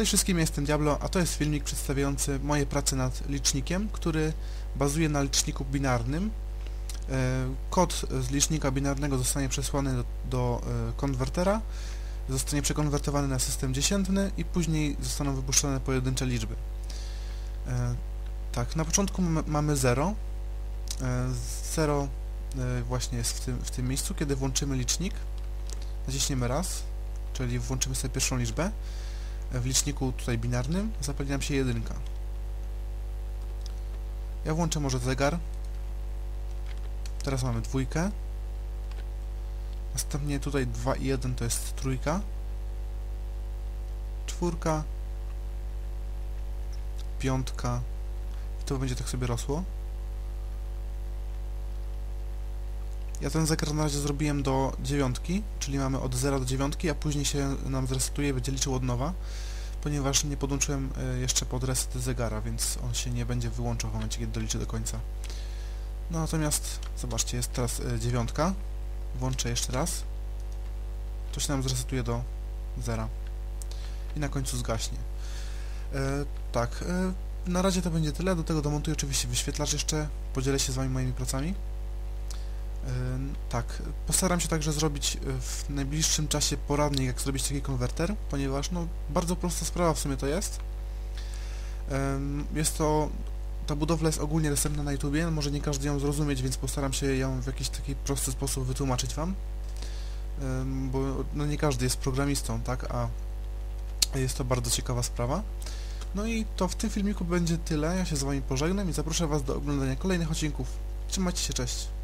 Cześć wszystkim, jestem Diablo, a to jest filmik przedstawiający moje prace nad licznikiem, który bazuje na liczniku binarnym. E, kod z licznika binarnego zostanie przesłany do, do e, konwertera, zostanie przekonwertowany na system dziesiętny i później zostaną wypuszczone pojedyncze liczby. E, tak, na początku mamy 0. 0 właśnie jest w tym, w tym miejscu, kiedy włączymy licznik. Naciśniemy raz, czyli włączymy sobie pierwszą liczbę w liczniku tutaj binarnym zapali nam się jedynka. Ja włączę może zegar. Teraz mamy dwójkę. Następnie tutaj 2 i 1 to jest trójka. Czwórka. Piątka. I to będzie tak sobie rosło. Ja ten zegar na razie zrobiłem do dziewiątki, czyli mamy od 0 do dziewiątki, a później się nam zresetuje będzie liczył od nowa, ponieważ nie podłączyłem e, jeszcze pod reset zegara, więc on się nie będzie wyłączał w momencie, kiedy doliczy do końca. No natomiast, zobaczcie, jest teraz e, dziewiątka, włączę jeszcze raz, to się nam zresetuje do zera i na końcu zgaśnie. E, tak, e, na razie to będzie tyle, do tego domontuję oczywiście wyświetlacz jeszcze, podzielę się z Wami moimi pracami. Tak, postaram się także zrobić e, w najbliższym czasie poradnik, jak zrobić taki konwerter, ponieważ no, bardzo prosta sprawa w sumie to jest. Jest to, ta budowla jest ogólnie dostępna na YouTubie, może nie każdy ją zrozumieć, więc postaram się ją w jakiś taki prosty sposób wytłumaczyć Wam, bo no, nie każdy jest programistą, tak, a jest to bardzo ciekawa sprawa. No i to w tym filmiku będzie tyle, ja się z Wami pożegnam i zaproszę Was do oglądania kolejnych odcinków. Trzymajcie się, cześć!